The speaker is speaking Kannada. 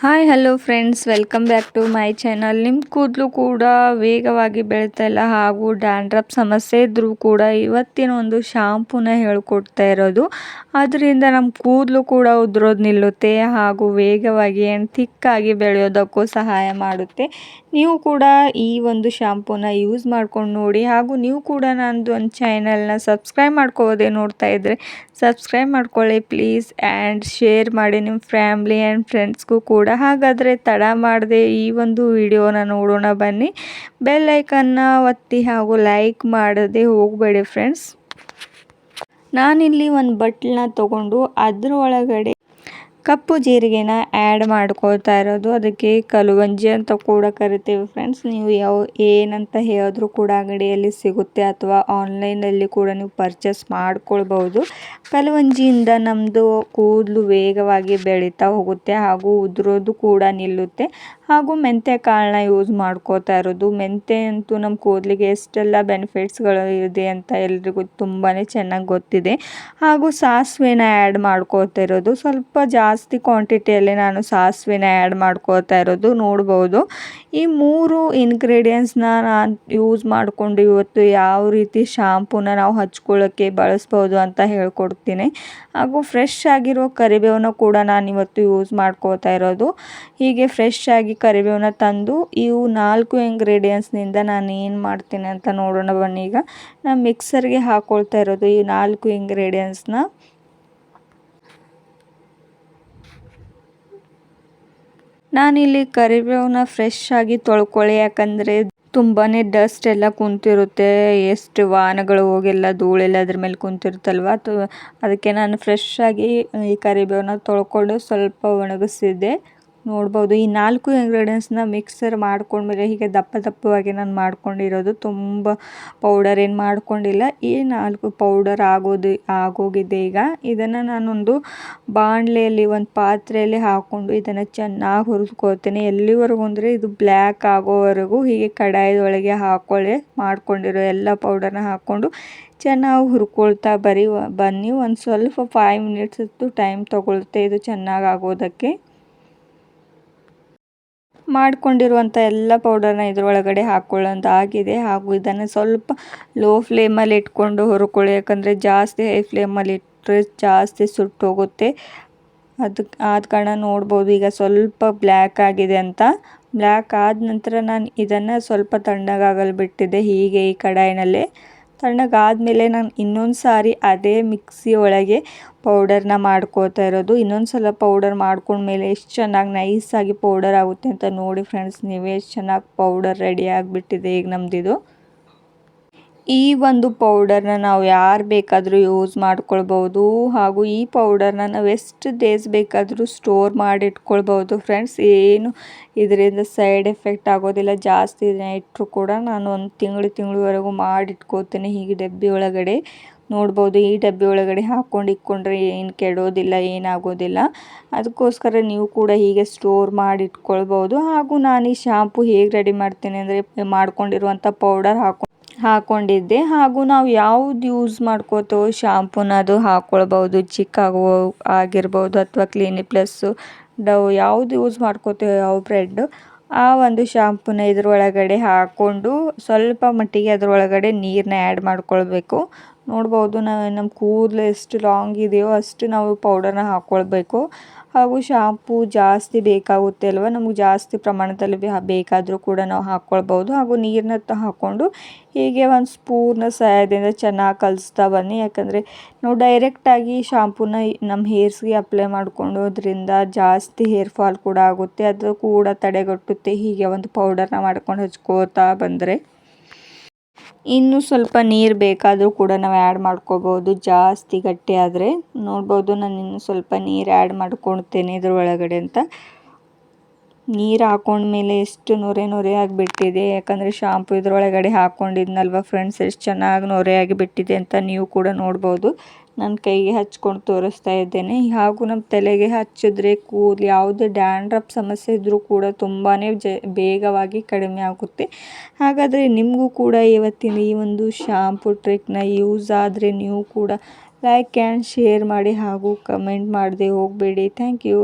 Hi hello friends welcome back to my channel ನಿಮ್ಮ ಕೂದಲು ಕೂಡ ವೇಗವಾಗಿ ಬೆಳೀತಾ ಇಲ್ಲ. ಹಾಗೂ ಡ್ಯಾಂಡ್ರಪ್ ಸಮಸ್ಯೆ ಇದ್ದರೂ ಕೂಡ ಇವತ್ತಿನ ಒಂದು ಶಾಂಪೂನ ಹೇಳ್ಕೊಡ್ತಾ ಇರೋದು. ಅದರಿಂದ ನಮ್ಮ ಕೂದಲು ಕೂಡ ಉದುರೋದು ನಿಲ್ಲುತ್ತೆ ಹಾಗೂ ವೇಗವಾಗಿ ಆ್ಯಂಡ್ ಥಿಕ್ಕಾಗಿ ಬೆಳೆಯೋದಕ್ಕೂ ಸಹಾಯ ಮಾಡುತ್ತೆ. ನೀವು ಕೂಡ ಈ ಒಂದು ಶಾಂಪೂನ ಯೂಸ್ ಮಾಡ್ಕೊಂಡು ನೋಡಿ. ಹಾಗೂ ನೀವು ಕೂಡ ನಂದು ಒಂದು ಚಾನಲ್ನ ಸಬ್ಸ್ಕ್ರೈಬ್ ಮಾಡ್ಕೋಬೋದೇ ನೋಡ್ತಾ ಇದ್ದರೆ ಸಬ್ಸ್ಕ್ರೈಬ್ ಮಾಡ್ಕೊಳ್ಳಿ ಪ್ಲೀಸ್ ಆ್ಯಂಡ್ ಶೇರ್ ಮಾಡಿ ನಿಮ್ಮ ಫ್ಯಾಮ್ಲಿ ಆ್ಯಂಡ್ ಫ್ರೆಂಡ್ಸ್ಗೂ ಕೂಡ. ಹಾಗಾದರೆ ತಡ ಮಾಡದೆ ಈ ಒಂದು ವಿಡಿಯೋನ ನೋಡೋಣ ಬನ್ನಿ. ಬೆಲ್ ಐಕನ್ನ ಒತ್ತಿ ಹಾಗೂ ಲೈಕ್ ಮಾಡದೆ ಹೋಗಬೇಡಿ ಫ್ರೆಂಡ್ಸ್. ನಾನಿಲ್ಲಿ ಒಂದು ಬಟ್ಲನ್ನ ತಗೊಂಡು ಅದ್ರ ಒಳಗಡೆ ಕಪ್ಪು ಜೀರಿಗೆನ ಆ್ಯಡ್ ಮಾಡ್ಕೊಳ್ತಾ ಇರೋದು. ಅದಕ್ಕೆ ಕಲುವಂಜಿ ಅಂತ ಕೂಡ ಕರಿತೀವಿ ಫ್ರೆಂಡ್ಸ್ ನೀವು ಯಾವ, ಏನಂತ ಹೇಳಿದ್ರು ಕೂಡ ಅಂಗಡಿಯಲ್ಲಿ ಸಿಗುತ್ತೆ ಅಥವಾ ಆನ್ಲೈನಲ್ಲಿ ಕೂಡ ನೀವು ಪರ್ಚೇಸ್ ಮಾಡ್ಕೊಳ್ಬೋದು ಕಲುವಂಜಿಯಿಂದ ನಮ್ಮದು ಕೂದಲು ವೇಗವಾಗಿ ಬೆಳೀತಾ ಹೋಗುತ್ತೆ ಹಾಗೂ ಉದುರೋದು ಕೂಡ ನಿಲ್ಲುತ್ತೆ. ಹಾಗೂ ಮೆಂತ್ಯ ಕಾಳನ್ನ ಯೂಸ್ ಮಾಡ್ಕೋತಾ ಇರೋದು. ಮೆಂತ್ಯ ಅಂತೂ ನಮ್ಮ ಕೂದಲಿಗೆ ಎಷ್ಟೆಲ್ಲ ಬೆನಿಫಿಟ್ಸ್ಗಳು ಇದೆ ಅಂತ ಎಲ್ರಿಗೂ ತುಂಬಾ ಚೆನ್ನಾಗಿ ಗೊತ್ತಿದೆ. ಹಾಗೂ ಸಾಸಿವೆನ ಆ್ಯಡ್ ಮಾಡ್ಕೋತಾ ಇರೋದು. ಸ್ವಲ್ಪ ಜಾಸ್ತಿ ಕ್ವಾಂಟಿಟಿಯಲ್ಲಿ ನಾನು ಸಾಸಿವೆನ ಆ್ಯಡ್ ಮಾಡ್ಕೋತಾ ಇರೋದು ನೋಡ್ಬೋದು. ಈ ಮೂರು ಇಂಗ್ರೀಡಿಯೆಂಟ್ಸ್ನ ನಾನು ಯೂಸ್ ಮಾಡಿಕೊಂಡು ಇವತ್ತು ಯಾವ ರೀತಿ ಶಾಂಪೂನ ನಾವು ಹಚ್ಕೊಳ್ಳೋಕ್ಕೆ ಬಳಸ್ಬೋದು ಅಂತ ಹೇಳ್ಕೊಡ್ತೀನಿ. ಹಾಗೂ ಫ್ರೆಶ್ ಆಗಿರೋ ಕರಿಬೇವನ್ನ ಕೂಡ ನಾನು ಇವತ್ತು ಯೂಸ್ ಮಾಡ್ಕೋತಾ ಇರೋದು. ಹೀಗೆ ಫ್ರೆಶ್ ಆಗಿ ಕರಿಬೇವನ್ನ ತಂದು ಇವು ನಾಲ್ಕು ಇಂಗ್ರೀಡಿಯೆಂಟ್ಸ್ನಿಂದ ನಾನು ಏನು ಮಾಡ್ತೀನಿ ಅಂತ ನೋಡೋಣ ಬನ್ನಿ ಈಗ. ನಾನು ಮಿಕ್ಸರ್ಗೆ ಹಾಕ್ಕೊಳ್ತಾ ಇರೋದು ಈ ನಾಲ್ಕು ಇಂಗ್ರೀಡಿಯೆಂಟ್ಸ್ನ ನಾನಿಲ್ಲಿ ಕರಿಬೇವನ್ನ ಫ್ರೆಶ್ ಆಗಿ ತೊಳ್ಕೊಳ್ಳಿ, ಯಾಕಂದರೆ ತುಂಬಾನೇ ಡಸ್ಟ್ ಎಲ್ಲ ಕುಂತಿರುತ್ತೆ. ಎಷ್ಟು ವಾಹನಗಳು ಹೋಗೆಲ್ಲ ಧೂಳೆಲ್ಲ ಅದ್ರ ಮೇಲೆ ಕುಂತಿರುತ್ತಲ್ವ? ಅದಕ್ಕೆ ನಾನು ಫ್ರೆಶ್ ಆಗಿ ಈ ಕರಿಬೇವನ್ನ ತೊಳ್ಕೊಂಡು ಸ್ವಲ್ಪ ಒಣಗಿಸಿದ್ದೆ. ನೋಡ್ಬೋದು. ಈ ನಾಲ್ಕು ಇಂಗ್ರೀಡಿಯೆಂಟ್ಸ್ನ ಮಿಕ್ಸರ್ ಮಾಡ್ಕೊಂಡ್ಮೇಲೆ ಹೀಗೆ ದಪ್ಪ ದಪ್ಪವಾಗಿ ನಾನು ಮಾಡ್ಕೊಂಡಿರೋದು ತುಂಬ ಪೌಡರ್ ಏನು ಮಾಡ್ಕೊಂಡಿಲ್ಲ. ಈ ನಾಲ್ಕು ಪೌಡರ್ ಆಗೋದು, ಆಗೋಗಿದೆ ಈಗ. ಇದನ್ನು ನಾನೊಂದು ಬಾಣಲೆಯಲ್ಲಿ, ಒಂದು ಪಾತ್ರೆಯಲ್ಲಿ ಹಾಕ್ಕೊಂಡು ಇದನ್ನು ಚೆನ್ನಾಗಿ ಹುರಿಸ್ಕೊಳ್ತೇನೆ ಎಲ್ಲಿವರೆಗೂ ಅಂದರೆ ಇದು ಬ್ಲ್ಯಾಕ್ ಆಗೋವರೆಗೂ ಹೀಗೆ ಕಡಾಯದೊಳಗೆ ಹಾಕ್ಕೊಳ್ಳಿ ಮಾಡ್ಕೊಂಡಿರೋ ಎಲ್ಲ ಪೌಡರ್ನ ಹಾಕ್ಕೊಂಡು ಚೆನ್ನಾಗಿ ಹುರ್ಕೊಳ್ತಾ ಬರೀ, ಬನ್ನಿ. ಒಂದು ಸ್ವಲ್ಪ ಫೈವ್ ಮಿನಿಟ್ಸ್ ಟೈಮ್ ತೊಗೊಳುತ್ತೆ ಇದು ಚೆನ್ನಾಗಿ ಆಗೋದಕ್ಕೆ. ಮಾಡ್ಕೊಂಡಿರುವಂಥ ಎಲ್ಲ ಪೌಡರ್ನ ಇದರೊಳಗಡೆ ಹಾಕ್ಕೊಳ್ಳೋಂಥ ಆಗಿದೆ. ಹಾಗೂ ಇದನ್ನು ಸ್ವಲ್ಪ ಲೋ ಫ್ಲೇಮಲ್ಲಿ ಇಟ್ಕೊಂಡು ಹುರ್ಕೊಳ್ಳಿ. ಯಾಕಂದರೆ ಜಾಸ್ತಿ ಹೈ ಫ್ಲೇಮಲ್ಲಿ ಇಟ್ಟರೆ ಜಾಸ್ತಿ ಸುಟ್ಟೋಗುತ್ತೆ ಅದಕ್ಕೆ ಆದ ಕಾರಣ ನೋಡ್ಬೋದು ಈಗ ಸ್ವಲ್ಪ ಬ್ಲ್ಯಾಕ್ ಆಗಿದೆ ಅಂತ. ಬ್ಲ್ಯಾಕ್ ಆದ ನಂತರ ನಾನು ಇದನ್ನು ಸ್ವಲ್ಪ ತಣ್ಣಗಾಗಲು ಬಿಟ್ಟಿದ್ದೆ ಹೀಗೆ ಈ ಕಡಾಯಿನಲ್ಲಿ. ತಣ್ಣಗಾದಮೇಲೆ ನಾನು ಇನ್ನೊಂದು ಸಾರಿ ಅದೇ ಮಿಕ್ಸಿ ಒಳಗೆ ಪೌಡರ್ನ ಮಾಡ್ಕೋತಾ ಇರೋದು. ಇನ್ನೊಂದು ಸಲ ಪೌಡರ್ ಮಾಡ್ಕೊಂಡ್ಮೇಲೆ ಎಷ್ಟು ಚೆನ್ನಾಗಿ ನೈಸಾಗಿ ಪೌಡರ್ ಆಗುತ್ತೆ ಅಂತ ನೋಡಿ ಫ್ರೆಂಡ್ಸ್, ನೀವೇ ಎಷ್ಟು ಚೆನ್ನಾಗಿ ಪೌಡರ್ ರೆಡಿ ಆಗಿಬಿಟ್ಟಿದೆ ಈಗ ನಮ್ಮದಿದು ಈ ಒಂದು ಪೌಡರ್ನ ನಾವು ಯಾರು ಬೇಕಾದರೂ ಯೂಸ್ ಮಾಡ್ಕೊಳ್ಬೋದು ಹಾಗೂ ಈ ಪೌಡರ್ನ ನಾವು ಎಷ್ಟು ಡೇಸ್ ಬೇಕಾದರೂ ಸ್ಟೋರ್ ಮಾಡಿ ಇಟ್ಕೊಳ್ಬೋದು ಫ್ರೆಂಡ್ಸ್ ಏನು ಇದರಿಂದ ಸೈಡ್ ಎಫೆಕ್ಟ್ ಆಗೋದಿಲ್ಲ. ಜಾಸ್ತಿ ದಿನ ಇಟ್ಟರು ಕೂಡ ನಾನು ಒಂದು ತಿಂಗಳು ತಿಂಗಳವರೆಗೂ ಮಾಡಿ ಇಟ್ಕೋತೀನಿ ಹೀಗೆ ಡಬ್ಬಿ ಒಳಗಡೆ ನೋಡ್ಬೋದು. ಈ ಡಬ್ಬಿ ಒಳಗಡೆ ಹಾಕ್ಕೊಂಡು ಇಟ್ಕೊಂಡ್ರೆ ಏನು ಕೆಡೋದಿಲ್ಲ, ಏನಾಗೋದಿಲ್ಲ. ಅದಕ್ಕೋಸ್ಕರ ನೀವು ಕೂಡ ಹೀಗೆ ಸ್ಟೋರ್ ಮಾಡಿ ಇಟ್ಕೊಳ್ಬೋದು ಹಾಗೂ ನಾನು ಈ ಶಾಂಪು ಹೇಗೆ ರೆಡಿ ಮಾಡ್ತೀನಿ ಅಂದರೆ ಮಾಡ್ಕೊಂಡಿರುವಂಥ ಪೌಡರ್ ಹಾಕೊ ಹಾಕ್ಕೊಂಡಿದ್ದೆ ಹಾಗೂ ನಾವು ಯಾವ್ದು ಯೂಸ್ ಮಾಡ್ಕೋತೋ ಶಾಂಪೂನ ಅದು ಹಾಕ್ಕೊಳ್ಬೋದು ಚಿಕ್ಕಾಗೋ ಆಗಿರ್ಬೋದು ಅಥವಾ ಕ್ಲೀನಿ ಪ್ಲಸ್ಸು ಡವ್ ಯಾವ್ದು ಯೂಸ್ ಮಾಡ್ಕೋತೇವೆ ಯಾವ ಬ್ರೆಡ್ ಆ ಒಂದು ಶಾಂಪೂನ ಇದ್ರೊಳಗಡೆ ಹಾಕ್ಕೊಂಡು ಸ್ವಲ್ಪ ಮಟ್ಟಿಗೆ ಅದರೊಳಗಡೆ ನೀರನ್ನ ಆ್ಯಡ್ ಮಾಡ್ಕೊಳ್ಬೇಕು. ನೋಡ್ಬೋದು ನಾವು ನಮ್ಮ ಕೂದಲು ಎಷ್ಟು ಲಾಂಗ್ ಇದೆಯೋ ಅಷ್ಟು ನಾವು ಪೌಡರ್ನ ಹಾಕ್ಕೊಳ್ಬೇಕು ಹಾಗೂ ಶಾಂಪೂ ಜಾಸ್ತಿ ಬೇಕಾಗುತ್ತೆ ಅಲ್ವ? ನಮಗೆ ಜಾಸ್ತಿ ಪ್ರಮಾಣದಲ್ಲಿ ಬೇಕಾದರೂ ಕೂಡ ನಾವು ಹಾಕ್ಕೊಳ್ಬೋದು ಹಾಗೂ ನೀರನ್ನ ಹಾಕ್ಕೊಂಡು ಹೀಗೆ ಒಂದು ಸ್ಪೂರ್ನ ಸಹಾಯದಿಂದ ಚೆನ್ನಾಗಿ ಕಲಿಸ್ತಾ ಬನ್ನಿ. ಯಾಕಂದರೆ ನಾವು ಡೈರೆಕ್ಟಾಗಿ ಶಾಂಪೂನ ನಮ್ಮ ಹೇರ್ಸ್ಗೆ ಅಪ್ಲೈ ಮಾಡ್ಕೊಂಡೋದ್ರಿಂದ ಜಾಸ್ತಿ ಹೇರ್ ಫಾಲ್ ಕೂಡ ಆಗುತ್ತೆ. ಅದು ಕೂಡ ತಡೆಗಟ್ಟುತ್ತೆ ಹೀಗೆ ಒಂದು ಪೌಡರ್ನ ಮಾಡ್ಕೊಂಡು ಹಚ್ಕೋತಾ ಬಂದರೆ. ಇನ್ನು ಸ್ವಲ್ಪ ನೀರು ಬೇಕಾದರೂ ಕೂಡ ನಾವು ಆ್ಯಡ್ ಮಾಡ್ಕೋಬೋದು, ಜಾಸ್ತಿ ಗಟ್ಟಿ ಆದರೆ. ನೋಡ್ಬೋದು ನಾನು ಇನ್ನು ಸ್ವಲ್ಪ ನೀರು ಆ್ಯಡ್ ಮಾಡ್ಕೊಳ್ತೇನೆ ಇದ್ರ ಒಳಗಡೆ ಅಂತ. ನೀರು ಹಾಕೊಂಡ್ಮೇಲೆ ಎಷ್ಟು ನೊರೆ ನೊರೆ ಆಗಿಬಿಟ್ಟಿದೆ. ಯಾಕಂದರೆ ಶಾಂಪು ಇದ್ರೊಳಗಡೆ ಹಾಕ್ಕೊಂಡಿದ್ನಲ್ವ ಫ್ರೆಂಡ್ಸ್ ಎಷ್ಟು ಚೆನ್ನಾಗಿ ನೊರೆ ಆಗಿಬಿಟ್ಟಿದೆ ಅಂತ ನೀವು ಕೂಡ ನೋಡ್ಬೋದು. ನನ್ನ ಕೈಗೆ ಹಚ್ಕೊಂಡು ತೋರಿಸ್ತಾ ಇದ್ದೇನೆ. ಹಾಗೂ ನಮ್ಮ ತಲೆಗೆ ಹಚ್ಚಿದ್ರೆ ಕೂದಲು ಯಾವುದೇ ಡ್ಯಾಂಡ್ರಪ್ ಸಮಸ್ಯೆ ಇದ್ದರೂ ಕೂಡ ತುಂಬಾ ಜ, ಬೇಗವಾಗಿ ಕಡಿಮೆ ಆಗುತ್ತೆ. ಹಾಗಾದರೆ ನಿಮಗೂ ಕೂಡ ಇವತ್ತಿನ ಈ ಒಂದು ಶಾಂಪು ಟ್ರಿಕ್ನ ಯೂಸ್ ಆದರೆ ನೀವು ಕೂಡ ಲೈಕ್ ಆ್ಯಂಡ್ ಶೇರ್ ಮಾಡಿ ಹಾಗೂ ಕಮೆಂಟ್ ಮಾಡದೆ ಹೋಗಬೇಡಿ. Thank you